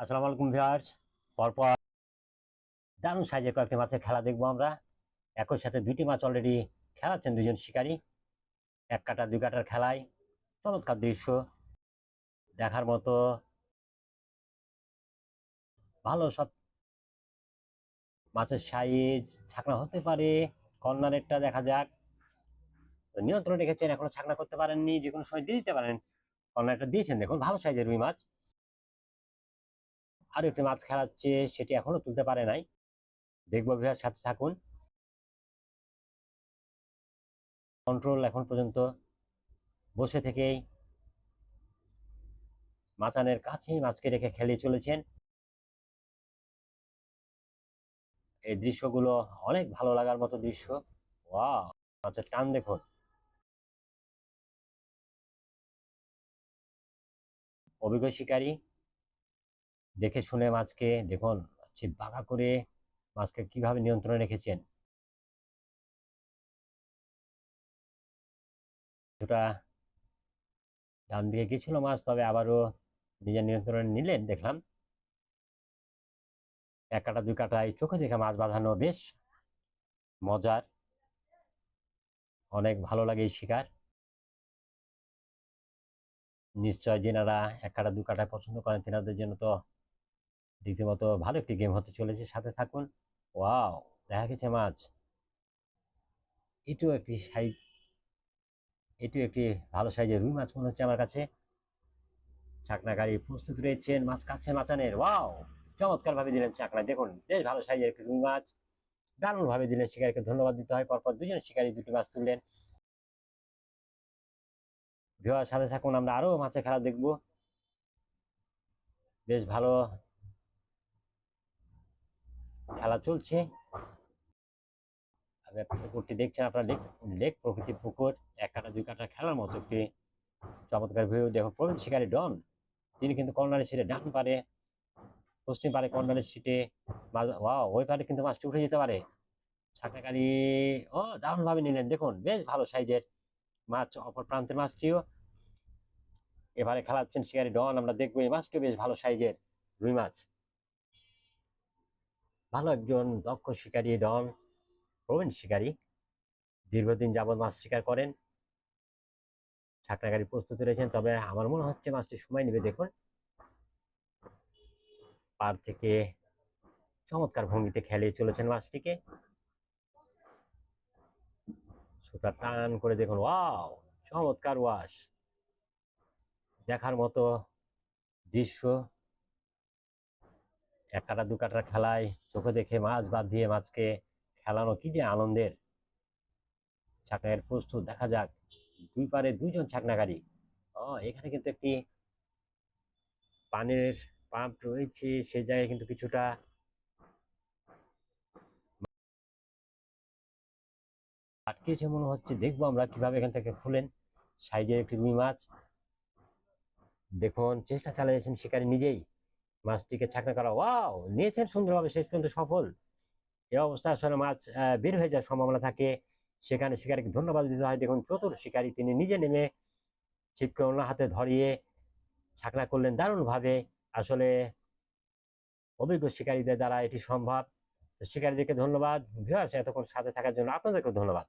আসসালামু আলাইকুম পরপর দারুণ সাইজের কয়েকটি মাছের খেলা দেখব আমরা। একই সাথে দুটি মাছ অলরেডি খেলাচ্ছেন দুজন শিকারী। এক কাটা, দুই কাটার খেলায় চমৎকার দৃশ্য। দেখার মতো ভালো সব মাছের সাইজ ছাকনা হতে পারে কর্নারেরটা দেখা যাক। নিয়ন্ত্রণ রেখেছেন, এখনও ছাকনা করতে পারেননি যে কোনো সময় দিয়ে দিতে পারেন। কর্নারটা দিয়েছেন, দেখুন, ভালো সাইজের রুই মাছ। আরও একটি মাছ খেলাচ্ছে, সেটি এখনও তুলতে পারে নাই। দেখব ভিউয়ার সাথে থাকুন। কন্ট্রোল এখন পর্যন্ত বসে থেকেই মাচানের কাছেই মাছকে রেখে খেলিয়ে চলেছেন। এই দৃশ্যগুলো অনেক ভালো লাগার মতো দৃশ্য। ওয়া মাছের টান দেখুন। অভিজ্ঞ শিকারী দেখে শুনে মাছকে, দেখুন সে বাঁকা করে মাছকে কীভাবে নিয়ন্ত্রণে রেখেছেন। কিছুটা ডান দিকে গেছিল মাছ, তবে আবারও নিজের নিয়ন্ত্রণে নিলেন, দেখলাম। এক কাটা, দুই কাটায় চোখে দেখে মাছ বাঁধানো বেশ মজার, অনেক ভালো লাগে এই শিকার। নিশ্চয় যেনারা এক কাটা দু কাটা পছন্দ করেন, তেনাদের জন্য তো রীতিমতো ভালো একটি গেম হতে চলেছে, সাথে থাকুন। ওয়াও দেখা গেছে মাছ। এটিও একটি সাইজ এটিও একটি ভালো সাইজের রুই মাছ মনে হচ্ছে আমার কাছে। চাকনা গাড়ি প্রস্তুত রয়েছেন, মাছ কাছে মাচানের। ওয়াও চমৎকার ভাবে দিলেন চাকনা। দেখুন, বেশ ভালো সাইজের একটি রুই মাছ। দারুণ ভাবে দিলেন শিকারীকে ধন্যবাদ দিতে হয়। পরপর দুজন শিকারী দুটি মাছ তুললেন। ভিওয়ার সাথে থাকুন, আমরা আরও মাছের খেলা দেখব। বেশ ভালো খেলা চলছে। পুকুরটি দেখছেন, আপনার লেক লেক প্রকৃতি পুকুর, এক কাটা, দুই কাটা খেলার মতো একটি চমৎকার ভিউ দেখুন। প্রবীণ শিকারী ডন, তিনি কিন্তু কর্নারের সিটে ডান পারে, পশ্চিম পারে কর্নারের সিটে ওই পারে কিন্তু মাছটি উঠে যেতে পারে। ছাকাকারি ও দারুণ ভাবে নিলেন। দেখুন, বেশ ভালো সাইজের মাছ, অপর প্রান্তের মাছটিও। এবারে খেলাচ্ছেন শিকারী ডন, আমরা দেখব এই মাছটিও বেশ ভালো সাইজের রুই মাছ। ভালো একজন দক্ষ শিকারী ডন প্রবীণ শিকারী। দীর্ঘদিন যাবৎ মাছ শিকার করেন। গাড়ি প্রস্তুত রয়েছেন। তবে আমার মনে হচ্ছে মাছটি সময় নেবে। দেখুন। পার থেকে চমৎকার ভঙ্গিতে খেলিয়ে চলেছেন মাছটিকে। সুতা টান করে দেখুন। ওয়াও! চমৎকার ওয়াশ। দেখার মতো দৃশ্য এক কাটা দু কাটার খেলায় চোখে দেখে মাছ বাদ দিয়ে মাছকে খেলানো কি যে আনন্দের। ছাকনায়ের প্রস্তুত, দেখা যাক। দুই পারে দুইজন ছাকনাকারী। ও, এখানে কিন্তু একটি পানির পাম্প রয়েছে, সে জায়গায় কিন্তু কিছুটা আটকেছে মনে হচ্ছে। দেখব আমরা কীভাবে এখান থেকে খুলেন। সাইজের একটি রুই মাছ। দেখুন, চেষ্টা চালিয়েছেন শিকারী নিজেই। মাছটিকে ছাকনা করা, ওয়াও, নিয়েছেন সুন্দরভাবে, শেষ পর্যন্ত সফল। এ অবস্থা আসলে মাছ বের হয়ে যাওয়ার সম্ভাবনা থাকে। সেখানে শিকারীকে ধন্যবাদ দিতে হয়। দেখুন, চতুর শিকারী তিনি নিজে নেমে ছিপকে অন্য হাতে ধরিয়ে ছাকনা করলেন দারুণভাবে। আসলে অভিজ্ঞ শিকারীদের দ্বারা এটি সম্ভব। শিকারীদেরকে ধন্যবাদ। ভিউয়ার্স, এতক্ষণ সাথে থাকার জন্য আপনাদেরকেও ধন্যবাদ।